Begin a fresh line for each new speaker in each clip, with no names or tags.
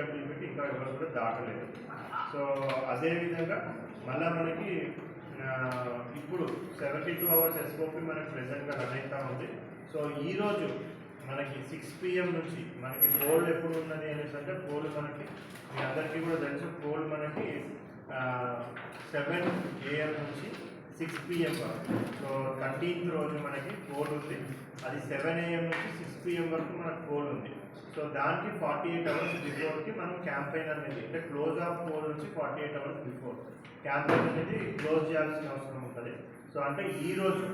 అయితే పెట్టి ఇంకా ఎవరు కూడా దాటలేదు. సో అదేవిధంగా మళ్ళీ మనకి ఇప్పుడు సెవెంటీ టూ అవర్స్ ఎస్ఓపి మనకి ప్రెసెంట్గా రన్ అవుతూ ఉంది. సో ఈరోజు మనకి సిక్స్ పిఎం నుంచి మనకి కోల్డ్ ఎప్పుడు ఉన్నది అనేసి అంటే కోల్డ్ మనకి మీ అందరికీ కూడా తెలుసు. కోల్డ్ మనకి సెవెన్ ఏఎం నుంచి సిక్స్ పిఎం వరకు. సో థర్టీన్త్ రోజు మనకి కోల్డ్ ఉంది. అది సెవెన్ ఏఎం నుంచి సిక్స్ పిఎం వరకు మనకు కోల్డ్ ఉంది. సో దానికి ఫార్టీ ఎయిట్ అవర్స్ బిఫోర్కి మనం క్యాంపెయిన్ అనేది అంటే క్లోజ్ ఆఫ్ పోల్ నుంచి forty eight hours before campaign అనేది క్లోజ్ చేయాల్సిన అవసరం ఉంటుంది. సో అంటే ఈ రోజు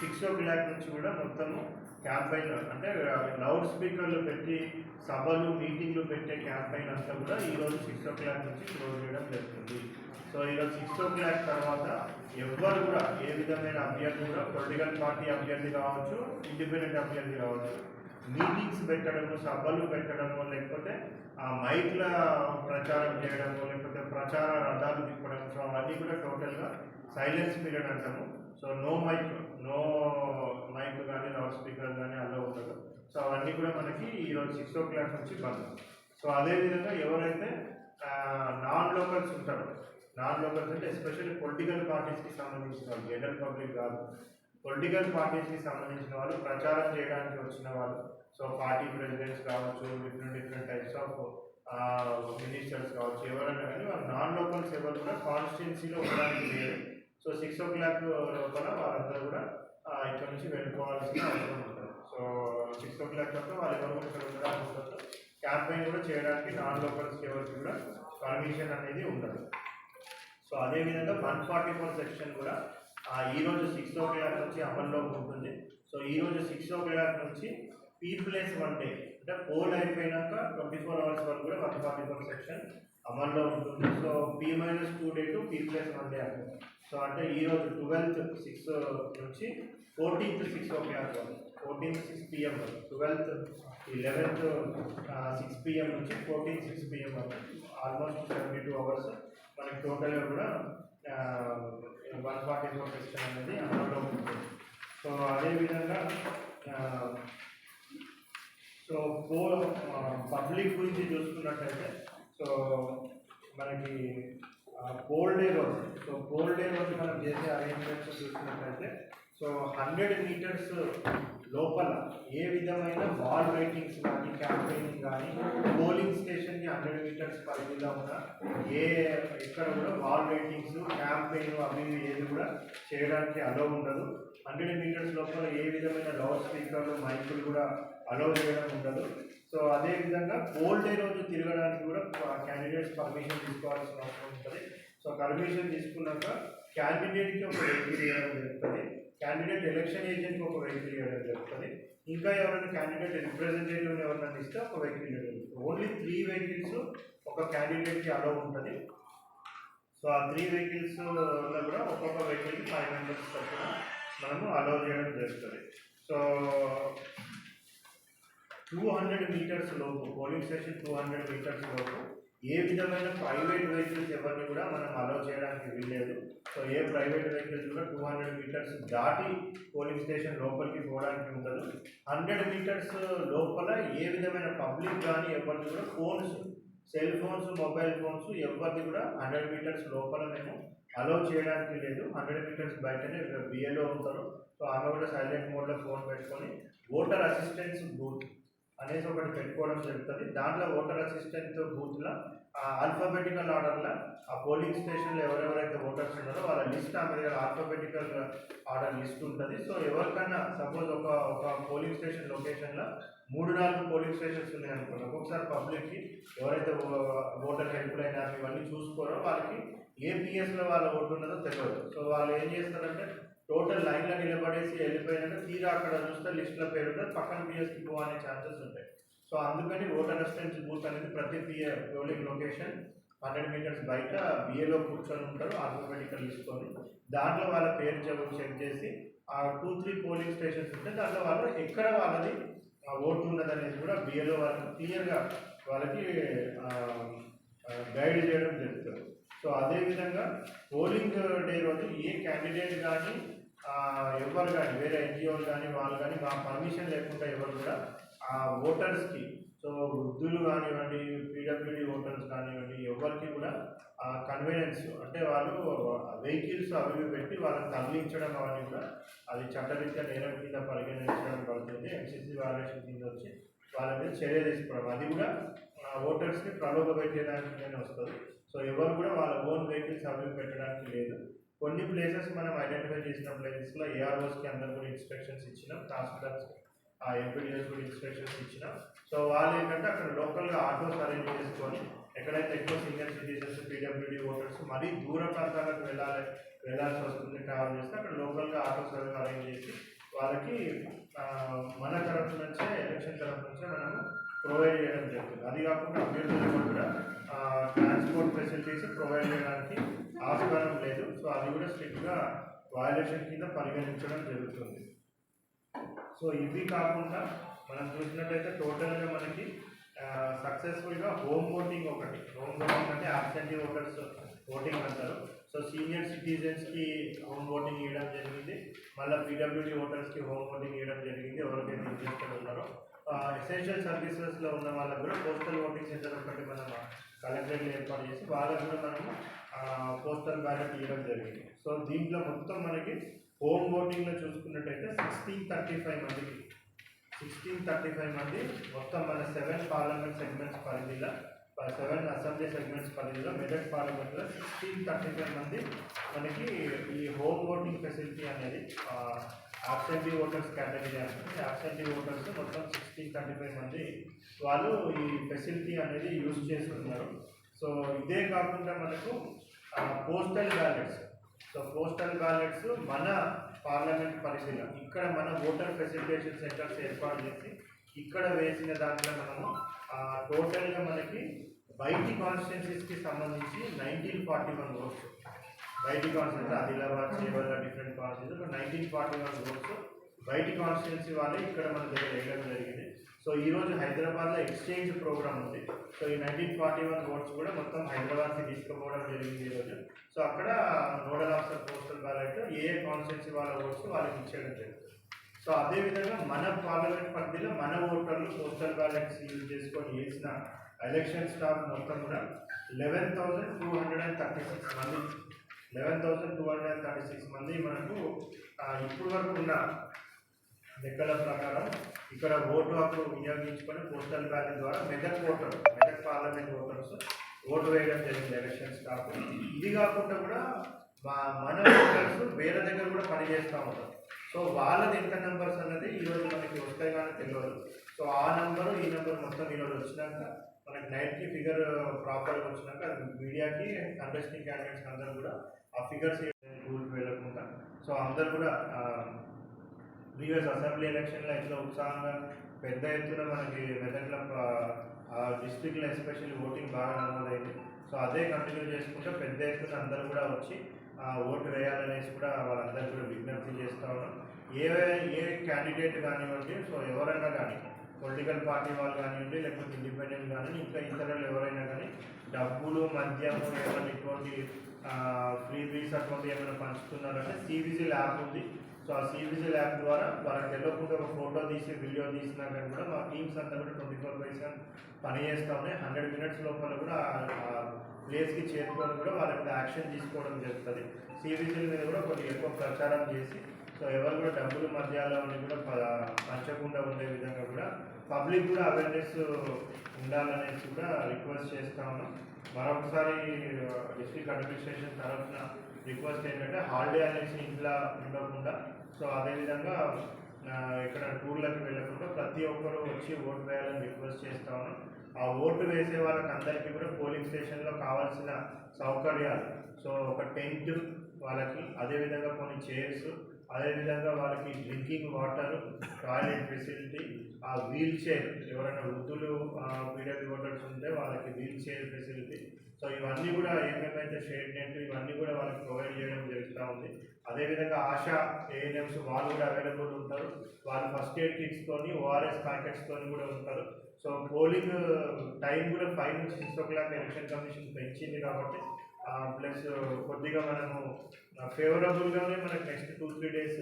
సిక్స్ ఓ క్లాక్ నుంచి కూడా మొత్తము క్యాంపెయిన్ అంటే లౌడ్ స్పీకర్లు పెట్టి సభలు మీటింగ్లు పెట్టే క్యాంపెయిన్ అంతా కూడా ఈ రోజు సిక్స్ ఓ క్లాక్ నుంచి క్లోజ్ చేయడం జరుగుతుంది. సో ఈరోజు సిక్స్ ఓ క్లాక్ తర్వాత ఎవ్వరు కూడా ఏ విధమైన అభ్యర్థి కూడా పొలిటికల్ పార్టీ అభ్యర్థి కావచ్చు ఇండిపెండెంట్ అభ్యర్థి కావచ్చు మీటింగ్స్ పెట్టడము సభలు పెట్టడము లేకపోతే ఆ మైక్ల ప్రచారం చేయడము లేకపోతే ప్రచార రథాలు తిప్పడం సో అవన్నీ కూడా టోటల్గా సైలెన్స్ పీరియడ్ అంటాము. So no mic no mic కానీ లౌడ్ స్పీకర్ కానీ అలా ఉండదు. సో అవన్నీ కూడా మనకి ఈరోజు సిక్స్ ఓ క్లాక్ నుంచి బంద్. సో అదేవిధంగా ఎవరైతే నాన్ లోకల్స్ ఉంటారో నాన్ లోకల్స్ అంటే ఎస్పెషల్లీ పొలిటికల్ పార్టీస్కి సంబంధించిన జనరల్ పబ్లిక్ కాదు పొలిటికల్ పార్టీస్కి సంబంధించిన వాళ్ళు ప్రచారం చేయడానికి వచ్చిన వాళ్ళు. సో పార్టీ ప్రెసిడెంట్స్ కావచ్చు different different types of ministers కావచ్చు ఎవరైనా కానీ వాళ్ళు నాన్ లోకల్స్ సేవలు కూడా కాన్స్టిట్యున్సీలో ఉండడానికి లేదు. సో సిక్స్ ఓ క్లాక్ లోపల వాళ్ళందరూ కూడా ఇక్కడ నుంచి వెళ్ళిపోవాల్సిన అవసరం ఉంటుంది. సో సిక్స్ ఓ క్లాక్ లోపల వాళ్ళు ఎవరు ఇక్కడ ఉండడానికి ఉండదు క్యాంపెయిన్ కూడా చేయడానికి నాన్ లోకల్ సేవలకి కూడా పర్మిషన్ అనేది ఉండదు. సో అదేవిధంగా వన్ ఫార్టీ ఫోర్ సెక్షన్ కూడా ఈరోజు ఈ రోజు సిక్స్ ఓ క్లాక్ నుంచి అమల్లోకి ఉంటుంది. సో ఈ రోజు సిక్స్ ఓ క్లాక్ నుంచి పీ ప్లేస్ వన్ డే అంటే పోల్ అయిపోయినాక ట్వంటీ ఫోర్ అవర్స్ వరకు కూడా వన్ ఫార్టీ ఫోర్ సెక్షన్ అమల్లో ఉంటుంది. So P minus two day to P plus one day అంటే సో అంటే ఈరోజు ట్వెల్త్ సిక్స్ నుంచి ఫోర్టీన్త్ సిక్స్ ఓ క్లాక్ వరకు ఫోర్టీన్త్ సిక్స్ పిఎం వరకు ట్వెల్త్ ఈ లెవెన్త్ సిక్స్ పిఎం నుంచి ఫోర్టీన్ సిక్స్ పిఎం వరకు ఆల్మోస్ట్ సెవెంటీ టూ అవర్స్ మనకి టోటల్గా కూడా వన్ ఫార్టీ ఫోర్ సెక్షన్ అనేది అందులో ఉంటుంది. సో అదేవిధంగా సో పో పబ్లిక్ గురించి చూసుకున్నట్టయితే సో మనకి పోల్ డే రోజు సో పోల్ డే రోజు మనం చేసే అరేంజ్మెంట్స్ చూసుకున్నట్టయితే సో హండ్రెడ్ మీటర్స్ లోపల ఏ విధమైన వాల్ రైటింగ్స్ కానీ క్యాంపెయినింగ్ కానీ పోలింగ్ స్టేషన్కి హండ్రెడ్ మీటర్స్ పరిధిలో ఉన్న ఏ ఎక్కడ కూడా వాల్ రైటింగ్స్ క్యాంపెయిన్ అవి ఏది కూడా చేయడానికి అలో ఉండదు. హండ్రెడ్ మీటర్స్ లోపల ఏ విధమైన లౌడ్ స్పీకర్లు మైకులు కూడా అలో చేయడం ఉండదు. సో అదేవిధంగా పోల్ డే రోజు తిరగడానికి కూడా క్యాండిడేట్స్ పర్మిషన్ తీసుకోవాల్సిన అవసరం ఉంటుంది. సో పర్మిషన్ తీసుకున్నాక క్యాండిడేట్కి ఒక ఎంట్రీ చేయడం జరుగుతుంది. క్యాండిడేట్ ఎలక్షన్ ఏజెంట్కి ఒక వెహికల్ ఇవ్వడం జరుగుతుంది. ఇంకా ఎవరైనా క్యాండిడేట్ రిప్రజెంటేటివ్ ఎవరైనా ఇస్తే ఒక వెహికల్ ఇవ్వడం ఓన్లీ త్రీ వెహికల్స్ ఒక క్యాండిడేట్కి అలో ఉంటుంది. సో ఆ త్రీ వెహికల్స్ కూడా ఒక్కొక్క వెహికల్కి ఫైవ్ మెంబర్స్ తరఫున మనము అలో చేయడం జరుగుతుంది. సో టూ హండ్రెడ్ మీటర్స్ లోపు polling station two hundred metres లోపు ఏ విధమైన ప్రైవేట్ వెహికల్స్ ఎవరిని కూడా మనం అలో చేయడానికి వీల్లేదు. సో ఏ ప్రైవేట్ వెహికల్స్ కూడా టూ హండ్రెడ్ మీటర్స్ దాటి పోలింగ్ స్టేషన్ లోపలికి పోవడానికి ఉండదు. హండ్రెడ్ మీటర్స్ లోపల ఏ విధమైన పబ్లిక్ కానీ ఎవరిని కూడా phones cell phones mobile phones ఎవరిని కూడా హండ్రెడ్ మీటర్స్ లోపల మేము అలో చేయడానికి లేదు. హండ్రెడ్ మీటర్స్ బయటనే బిఏలో ఉంటారు. సో ఆమె కూడా సైలెంట్ మోడ్లో ఫోన్ పెట్టుకొని ఓటర్ అసిస్టెన్స్ బూత్ అనేసి ఒకటి పెట్టుకోవడం జరుగుతుంది. దాంట్లో ఓటర్ అసిస్టెంట్ బూత్లో ఆల్ఫాబెటికల్ ఆర్డర్లో ఆ పోలింగ్ స్టేషన్లో ఎవరెవరైతే ఓటర్స్ ఉన్నారో వాళ్ళ లిస్ట్ ఆమె దగ్గర ఆల్ఫాబెటికల్ ఆర్డర్ లిస్ట్ ఉంటుంది. సో ఎవరికైనా సపోజ్ ఒక ఒక పోలింగ్ స్టేషన్ లొకేషన్లో మూడు నాలుగు పోలింగ్ స్టేషన్స్ ఉన్నాయి అనుకోండి. ఒక్కొక్కసారి పబ్లిక్కి ఎవరైతే ఓటర్ హెల్ప్ అయినా ఇవన్నీ చూసుకోరో వాళ్ళకి ఏ పిఎస్లో వాళ్ళ ఓటు ఉన్నదో తెలియదు. సో వాళ్ళు ఏం చేస్తారంటే టోటల్ లైన్లో నిలబడేసి వెళ్ళిపోయినాక తీరా అక్కడ చూస్తే లిస్ట్లో పేరు ఉంటుంది పక్కన పిఎస్కి పోవాలనే ఛాన్సెస్ ఉంటాయి. సో అందుకని ఓటర్ అసిస్టెన్స్ బూత్ అనేది ప్రతి PA polling location hundred metres బయట బిఏలో కూర్చొని ఉంటారు ఆటోమేటిక్గా తీసుకొని దాంట్లో వాళ్ళ పేరు చెక్ చెక్ చేసి ఆ టూ త్రీ పోలింగ్ స్టేషన్స్ ఉంటే దాంట్లో వాళ్ళు ఎక్కడ వాళ్ళది ఓటు ఉన్నది అనేది కూడా బిఏలో వాళ్ళకి క్లియర్గా వాళ్ళకి గైడ్ చేయడం జరుగుతుంది. సో అదేవిధంగా పోలింగ్ డే రోజు ఏ క్యాండిడేట్ కానీ ఎవరు కానీ వేరే ఎన్జిఓలు కానీ వాళ్ళు కానీ మా పర్మిషన్ లేకుండా ఎవరు కూడా ఆ ఓటర్స్కి సో వృద్ధులు కానివ్వండి పీడబ్ల్యూడి ఓటర్స్ కానివ్వండి ఎవరికి కూడా ఆ కన్వీనియన్స్ అంటే వాళ్ళు వెహికల్స్ అవి పెట్టి వాళ్ళని తరలించడం అవన్నీ కూడా అది చట్టరీత్యా నేరం కింద పరిగణించడం పడుతుంది ఎంసీసీ వాల్యుయేషన్ కింద వచ్చి వాళ్ళ మీద చర్య తీసుకోవడం అది కూడా ఓటర్స్ని ప్రలోభ పెట్టడానికి వస్తుంది. సో ఎవరు కూడా వాళ్ళ ఓన్ వెహికల్స్ అవి పెట్టడానికి లేదు. కొన్ని ప్లేసెస్ మనం ఐడెంటిఫై చేసిన ప్లేసెస్లో ఏఆర్ఓస్కి అందరు కూడా ఇన్స్పెక్షన్స్ ఇచ్చినాం. తహసీల్దార్స్ ఆ ఎంపీడీఎస్ కూడా ఇన్స్పెక్షన్స్ ఇచ్చినాం. సో వాళ్ళు ఏంటంటే అక్కడ లోకల్గా ఆటోస్ అరేంజ్ చేసుకొని ఎక్కడైతే ఎక్కువ సీనియర్ సిటిజన్స్ పీడబ్ల్యూడీ ఓటర్స్ మరీ దూర ప్రాంతాలకు వెళ్ళాలి వెళ్ళాల్సి వస్తుంది ట్రావెల్ చేస్తే అక్కడ లోకల్గా ఆటోస్ అవి అరేంజ్ చేసి వాళ్ళకి మన తరఫు నుంచే ఎలక్షన్ తరఫు నుంచే మనము ప్రొవైడ్ చేయడం జరుగుతుంది. అది కాకుండా అభ్యర్థులకు కూడా ట్రాన్స్పోర్ట్ ఫెసిలిటీస్ ప్రొవైడ్ చేయడానికి ఆస్కారం లేదు. సో అది కూడా స్ట్రిక్ట్గా వయలేషన్ కింద పరిగణించడం జరుగుతుంది. సో ఇవి కాకుండా మనం చూసినట్టయితే టోటల్గా మనకి సక్సెస్ఫుల్గా హోమ్ ఓటింగ్ ఒకటి హోమ్ ఓటింగ్ అంటే అబ్సెంటీ ఓటర్స్ ఓటింగ్ అంటారు. సో సీనియర్ సిటిజన్స్కి హోమ్ ఓటింగ్ మళ్ళీ పీడబ్ల్యూడీ ఓటర్స్కి హోమ్ ఓటింగ్ ఇవ్వడం జరిగింది. ఎవరికైతే ఇంట్రెస్టెడ్ ఉన్నారో ఎసెన్షియల్ సర్వీసెస్లో ఉన్న వాళ్ళకు కూడా పోస్టల్ ఓటింగ్ సెంటర్ ఒకటి మనం కలెక్టరేట్లు ఏర్పాటు చేసి వాళ్ళకు కూడా మనము పోస్టల్ బ్యాలెట్ ఇవ్వడం జరిగింది. సో దీంట్లో మొత్తం మనకి హోమ్ ఓటింగ్లో చూసుకున్నట్టయితే సిక్స్టీన్ థర్టీ ఫైవ్ మందికి సిక్స్టీన్ థర్టీ ఫైవ్ మంది మొత్తం మన సెవెన్ పార్లమెంట్ సెగ్మెంట్స్ పరిధిలో సెవెన్ అసెంబ్లీ సెగ్మెంట్స్ పరిధిలో మెదక్ పార్లమెంట్లో సిక్స్టీన్ థర్టీ ఫైవ్ మంది మనకి ఈ హోమ్ ఓటింగ్ ఫెసిలిటీ అనేది అబ్సెంటీ ఓటర్స్ కేటగిరీ అంటే అబ్సెంటీ ఓటర్స్ మొత్తం సిక్స్టీన్ థర్టీ ఫైవ్ మంది వాళ్ళు ఈ ఫెసిలిటీ అనేది యూజ్ చేస్తున్నారు. సో ఇదే కాకుండా మనకు postal ballots so postal ballots మన పార్లమెంట్ పరిధిలో ఇక్కడ మన ఓటర్ ఫెసిలిటేషన్ సెంటర్స్ ఏర్పాటు చేసి ఇక్కడ వేసిన దాంట్లో మనము టోటల్గా మనకి బయటి కాన్స్టిట్యున్సీస్కి సంబంధించి నైన్టీన్ ఫార్టీ వన్ ఓట్స్ బయటి constituency Adilabad Chevella different constituency nineteen forty one votes బయటి కాన్స్టిట్యున్సీ వాళ్ళే ఇక్కడ మన దగ్గర వేయడం జరిగింది. సో ఈరోజు హైదరాబాద్లో ఎక్స్చేంజ్ ప్రోగ్రామ్ ఉంది. సో ఈ నైన్టీన్ ఫార్టీ వన్ ఓట్స్ కూడా మొత్తం హైదరాబాద్కి తీసుకుపోవడం జరిగింది ఈరోజు సో అక్కడ నోడల్ ఆఫీసర్ పోస్టల్ బ్యాలెట్ ఏ ఏ కాన్స్టిట్యున్సీ వాళ్ళ ఓట్స్ వాళ్ళకి ఇచ్చేయడం జరుగుతుంది సో అదేవిధంగా మన పార్లమెంట్ పరిధిలో మన ఓటర్లు పోస్టల్ బ్యాలెట్స్ యూజ్ చేసుకొని వేసిన ఎలక్షన్ స్టాఫ్ మొత్తం కూడా eleven thousand two hundred and thirty six మంది eleven thousand two hundred and thirty six మంది మనకు ఇప్పుడు వరకు ఉన్న లెక్కల ప్రకారం ఇక్కడ ఓటు హక్కు వినియోగించుకొని పోస్టల్ బ్యాలెట్ ద్వారా Medak voter Medak parliament voters vote వేయడం జరిగింది ఎలక్షన్ స్టాఫ్ ఇది కాకుండా కూడా మా మన ఓటర్స్ వేరే దగ్గర కూడా పనిచేస్తూ ఉంటారు సో వాళ్ళది ఎంత నెంబర్స్ అన్నది ఈరోజు మనకి వస్తాయి కానీ తెలియదు సో ఆ నెంబరు ఈ నెంబర్ మొత్తం ఈరోజు వచ్చినాక మనకి నైట్కి ఫిగర్ ప్రాపర్గా వచ్చినాక మీడియాకి కంటెస్టింగ్ క్యాండిడేట్స్ అందరూ కూడా ఆ ఫిగర్స్ రూల్కి వెళ్ళకుండా సో అందరు కూడా ప్రీవియస్ అసెంబ్లీ ఎలక్షన్లో ఎట్లా ఉత్సాహంగా పెద్ద ఎత్తున మనకి మెదక్లో డిస్ట్రిక్ట్లో ఎస్పెషల్లీ ఓటింగ్ బాగా నమోదైంది సో అదే కంటిన్యూ చేసుకుంటే పెద్ద ఎత్తున అందరూ కూడా వచ్చి ఓటు వేయాలనేసి కూడా వాళ్ళందరికీ కూడా విజ్ఞప్తి చేస్తూ ఉన్నాం ఏ ఏ క్యాండిడేట్ కానివ్వండి సో ఎవరైనా కానీ పొలిటికల్ పార్టీ వాళ్ళు కానివ్వండి లేకపోతే ఇండిపెండెంట్ కానీ ఇంకా ఇతరులు ఎవరైనా కానీ డబ్బులు మద్యం ఏమైనా ఇటువంటి ఫ్రీ బీస్ అటువంటి ఏమైనా పంచుతున్నారంటే సివిజిల్ ల్యాబ్ ఉంది. సో ఆ సీబీసీ ల్యాబ్ ద్వారా వాళ్ళకి తెలియకుండా ఒక ఫోటో తీసి వీడియో తీసినా కానీ కూడా మా టీమ్స్ అంతా కూడా ట్వంటీ ఫోర్ బై సెవెన్ పని చేస్తూ ఉన్నాయి. హండ్రెడ్ మినిట్స్ లోపల కూడా ప్లేస్కి చేరుకొని కూడా వాళ్ళ మీద యాక్షన్ తీసుకోవడం జరుగుతుంది. సివిజిల్ మీద కూడా కొన్ని ఎక్కువ ప్రచారం చేసి సో ఎవరు కూడా డబ్బులు మధ్యాలో అని కూడా పంచకుండా ఉండే విధంగా కూడా పబ్లిక్ కూడా అవేర్నెస్ ఉండాలనేసి కూడా రిక్వెస్ట్ చేస్తా ఉన్నాం. మరొకసారి డిస్ట్రిక్ట్ అడ్మినిస్ట్రేషన్ తరఫున రిక్వెస్ట్ ఏంటంటే హాలిడే అనేసి ఇంట్లో ఉండకుండా సో అదేవిధంగా ఇక్కడ టూర్లకు వెళ్ళకుండా ప్రతి ఒక్కరూ వచ్చి ఓటు వేయాలని రిక్వెస్ట్ చేస్తా ఉన్నాం. ఆ ఓటు వేసే వాళ్ళకి అందరికీ కూడా పోలింగ్ స్టేషన్లో కావాల్సిన సౌకర్యాలు. సో ఒక టెంట్ వాళ్ళకి అదేవిధంగా కొన్ని చైర్స్ అదేవిధంగా వాళ్ళకి డ్రింకింగ్ వాటర్ టాయిలెట్ ఫెసిలిటీ ఆ వీల్ చైర్ ఎవరైనా వృద్ధులు పీడబ్ల్యూ ఓటర్స్ ఉంటే వాళ్ళకి వీల్ చైర్ ఫెసిలిటీ. సో ఇవన్నీ కూడా ఏమేమైతే షేడ్ నెంట్ ఇవన్నీ కూడా వాళ్ళకి ప్రొవైడ్ చేయడం జరుగుతూ ఉంది. అదేవిధంగా ఆశా ఏఎన్ఎంస్ వాళ్ళు కూడా అవైలబుల్ ఉంటారు. వాళ్ళు ఫస్ట్ ఎయిడ్ కిట్స్తోని ఓఆర్ఎస్ ప్యాకెట్స్తోని కూడా ఉంటారు. సో పోలింగ్ టైం కూడా ఫైవ్ నుంచి six o'clock election commission పెంచింది కాబట్టి ప్లస్ uh, కొద్దిగా మనము ఫేవరబుల్గానే మనకి next two three days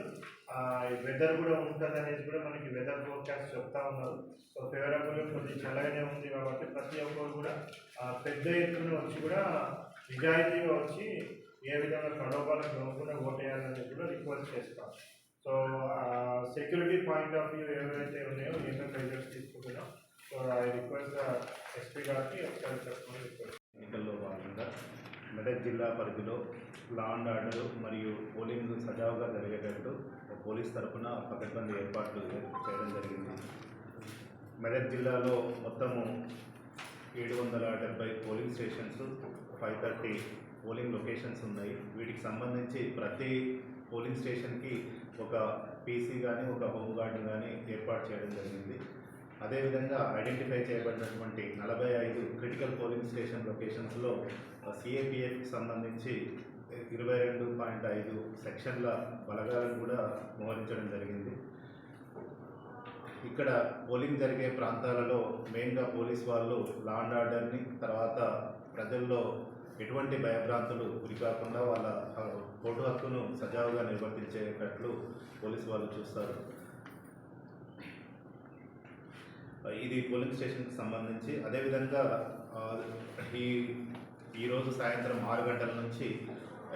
weather కూడా ఉంటుంది అనేది కూడా మనకి వెదర్ ఫోర్కాస్ట్ చెప్తా ఉన్నారు. సో ఫేవరబుల్గా కొద్దిగా చల్లగానే ఉంది కాబట్టి ప్రతి ఒక్కరు కూడా పెద్ద ఎత్తున వచ్చి కూడా నిజాయితీగా వచ్చి ఏ విధంగా ప్రలోభాలకు లొంగకుండా ఓటేయాలనేది కూడా రిక్వెస్ట్ చేస్తాం. So security point of view ఏవైతే ఉన్నాయో ఏమేమి మెజర్స్ తీసుకుంటున్నాం? సో ఐ రిక్వెస్ట్ ఎస్పీ గారికి ఒకసారి చెప్పమని రిక్వెస్ట్
ఎన్నికల్లో భాగంగా మెదక్ జిల్లా పరిధిలో లా అండ్ ఆర్డర్ మరియు పోలింగ్ సజావుగా జరిగేటట్టు పోలీస్ తరఫున పకడ్బందీ ఏర్పాట్లు చేయడం జరిగింది. మెదక్ జిల్లాలో మొత్తము ఏడు వందల డెబ్బై polling stations five thirty polling locations ఉన్నాయి. వీటికి సంబంధించి ప్రతి పోలింగ్ స్టేషన్కి ఒక పీసీ కానీ ఒక హోమ్ కానీ ఏర్పాటు చేయడం జరిగింది. అదేవిధంగా ఐడెంటిఫై చేయబడినటువంటి నలభై ఐదు క్రిటికల్ పోలింగ్ స్టేషన్ లొకేషన్స్లో సిఏపిఎఫ్కి సంబంధించి ఇరవై రెండు పాయింట్ ఐదు సెక్షన్ల బలగాలను కూడా మోహరించడం జరిగింది. ఇక్కడ పోలింగ్ జరిగే ప్రాంతాలలో మెయిన్గా పోలీస్ వాళ్ళు లా అండ్ ఆర్డర్ని తర్వాత ప్రజల్లో ఎటువంటి భయభ్రాంతులు గురి కాకుండా వాళ్ళ ఓటు హక్కును సజావుగా నిర్వర్తించేటట్లు పోలీసు వాళ్ళు చూస్తారు. ఇది పోలింగ్ స్టేషన్కి సంబంధించి అదేవిధంగా ఈ ఈరోజు సాయంత్రం ఆరు గంటల నుంచి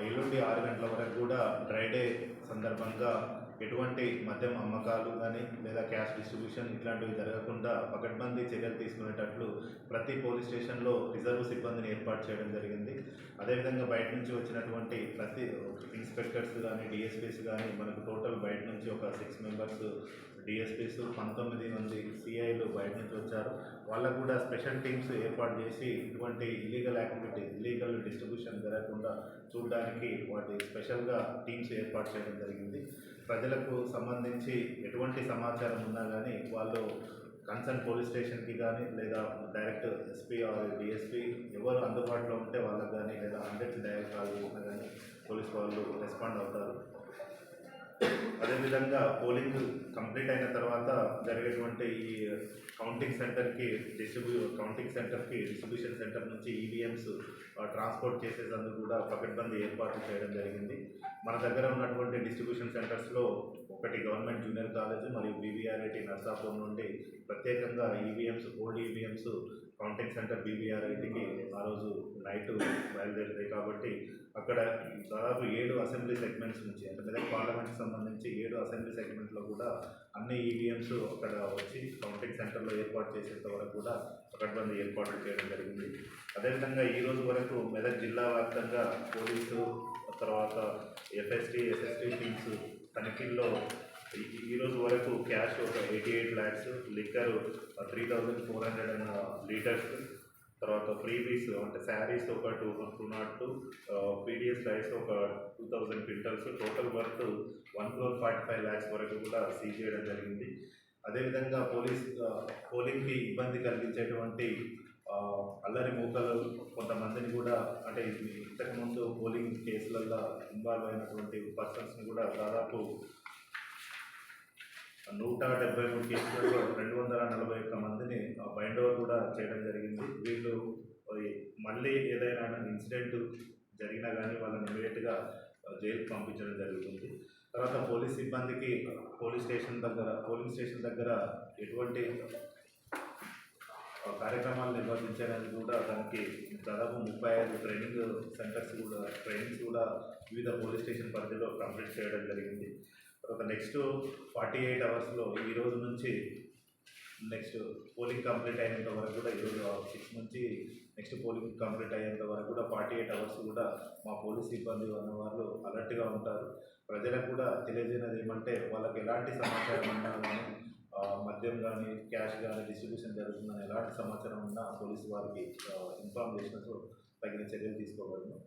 ఎల్లుండి ఆరు గంటల వరకు కూడా డ్రై డే సందర్భంగా ఎటువంటి మద్యం అమ్మకాలు కానీ లేదా క్యాష్ డిస్ట్రిబ్యూషన్ ఇట్లాంటివి జరగకుండా పకడ్బందీ చర్యలు తీసుకునేటట్లు ప్రతి పోలీస్ స్టేషన్లో రిజర్వ్ సిబ్బందిని ఏర్పాటు చేయడం జరిగింది. అదేవిధంగా బయట నుంచి వచ్చినటువంటి ప్రతి ఇన్స్పెక్టర్స్ కానీ డిఎస్పీస్ కానీ మనకు టోటల్ బయట నుంచి ఒక సిక్స్ మెంబర్స్ డిఎస్పీస్ పంతొమ్మిది మంది సిఐలు బయట నుంచి వచ్చారు. వాళ్ళకు కూడా స్పెషల్ టీమ్స్ ఏర్పాటు చేసి ఇటువంటి ఇల్లీగల్ యాక్టివిటీ ఇల్లీగల్ డిస్ట్రిబ్యూషన్ జరగకుండా చూడడానికి వాటి స్పెషల్గా టీమ్స్ ఏర్పాటు చేయడం జరిగింది. ప్రజలకు సంబంధించి ఎటువంటి సమాచారం ఉన్నా కానీ వాళ్ళు కన్సర్న్ పోలీస్ స్టేషన్కి కానీ లేదా డైరెక్ట్ ఎస్పీ ఆర్ డిఎస్పీ ఎవరు అందుబాటులో ఉంటే వాళ్ళకి కానీ లేదా హండ్రెడ్కి డైరెక్ట్ కాల్ చేసినా కానీ పోలీస్ వాళ్ళు రెస్పాండ్ అవుతారు. అదేవిధంగా పోలింగ్ కంప్లీట్ అయిన తర్వాత జరిగేటువంటి ఈ కౌంటింగ్ సెంటర్కి డిస్ట్రిబ్యూ కౌంటింగ్ సెంటర్కి డిస్ట్రిబ్యూషన్ సెంటర్ నుంచి ఈవీఎంస్ ట్రాన్స్పోర్ట్ చేసేందుకు కూడా పకడ్బందీ ఏర్పాట్లు చేయడం జరిగింది. మన దగ్గర ఉన్నటువంటి డిస్ట్రిబ్యూషన్ సెంటర్స్లో ఒకటి గవర్నమెంట్ జూనియర్ కాలేజ్ మరియు బీబీఆర్ఐటి నర్సాపూర్ నుండి ప్రత్యేకంగా EVMs old EVMs contact centre BBR బీబీఆర్ఐటికి ఆ రోజు నైట్ బయలుదేరుతాయి కాబట్టి అక్కడ దాదాపు ఏడు అసెంబ్లీ సెగ్మెంట్స్ నుంచి అంటే మెదక్ పార్లమెంట్కి సంబంధించి ఏడు అసెంబ్లీ సెగ్మెంట్లో కూడా అన్ని ఈవీఎంస్ అక్కడ వచ్చి కౌంటింగ్ సెంటర్లో ఏర్పాటు చేసేంత వరకు కూడా పకడ్బందీ ఏర్పాట్లు చేయడం జరిగింది. అదేవిధంగా ఈ రోజు వరకు మెదక్ జిల్లా వ్యాప్తంగా పోలీసు తర్వాత ఎఫ్ఎస్టీ ఎస్ఎస్టీ టీమ్స్ తనిఖీల్లో ఈ- రోజు వరకు క్యాష్ ఒక eighty eight lakhs liquor three thousand four hundred and litres తర్వాత ఫ్రీబీస్ అంటే శారీస్ ఒక two two not two PDS rice ఒక two thousand quintals total worth one crore forty five lakhs వరకు కూడా సీజ్ చేయడం జరిగింది. అదేవిధంగా పోలీస్ పోలింగ్కి ఇబ్బంది కలిగించేటువంటి అల్లరి మూకలు కొంతమందిని కూడా అంటే ఇంతకుముందు పోలింగ్ కేసులలో ఇన్వాల్వ్ అయినటువంటి పర్సన్స్ని కూడా దాదాపు నూట డెబ్బై మూడు కేసులలో రెండు వందల నలభై ఒక్క మందిని బైండ్ ఓవర్ కూడా చేయడం జరిగింది. వీళ్ళు మళ్ళీ ఏదైనా ఇన్సిడెంట్ జరిగినా కానీ వాళ్ళని ఇమీడియట్గా జైలుకు పంపించడం జరుగుతుంది. తర్వాత పోలీస్ సిబ్బందికి పోలీస్ స్టేషన్ దగ్గర పోలింగ్ స్టేషన్ దగ్గర ఎటువంటి కార్యక్రమాలు నిర్వహించడానికి కూడా దానికి దాదాపు ముప్పై ఐదు ట్రైనింగ్ సెంటర్స్ కూడా ట్రైనింగ్స్ కూడా వివిధ పోలీస్ స్టేషన్ పరిధిలో కంప్లీట్ చేయడం జరిగింది. ఒక నెక్స్ట్ ఫార్టీ ఎయిట్ అవర్స్లో ఈ రోజు నుంచి నెక్స్ట్ పోలింగ్ కంప్లీట్ అయినంత వరకు కూడా ఈరోజు సిక్స్ నుంచి నెక్స్ట్ పోలింగ్ కంప్లీట్ అయ్యేంత వరకు కూడా ఫార్టీ ఎయిట్ అవర్స్ కూడా మా పోలీస్ సిబ్బంది ఉన్న వాళ్ళు అలర్ట్గా ఉంటారు. ప్రజలకు కూడా తెలియజేయనది ఏమంటే వాళ్ళకి ఎలాంటి సమాచారం ఉన్నా కానీ మద్యం కానీ క్యాష్ కానీ డిస్ట్రిబ్యూషన్ జరుగుతుందని ఎలాంటి సమాచారం ఉన్నా పోలీసు వారికి ఇన్ఫామ్ చేసినట్టు తగిన చర్యలు తీసుకోగలను.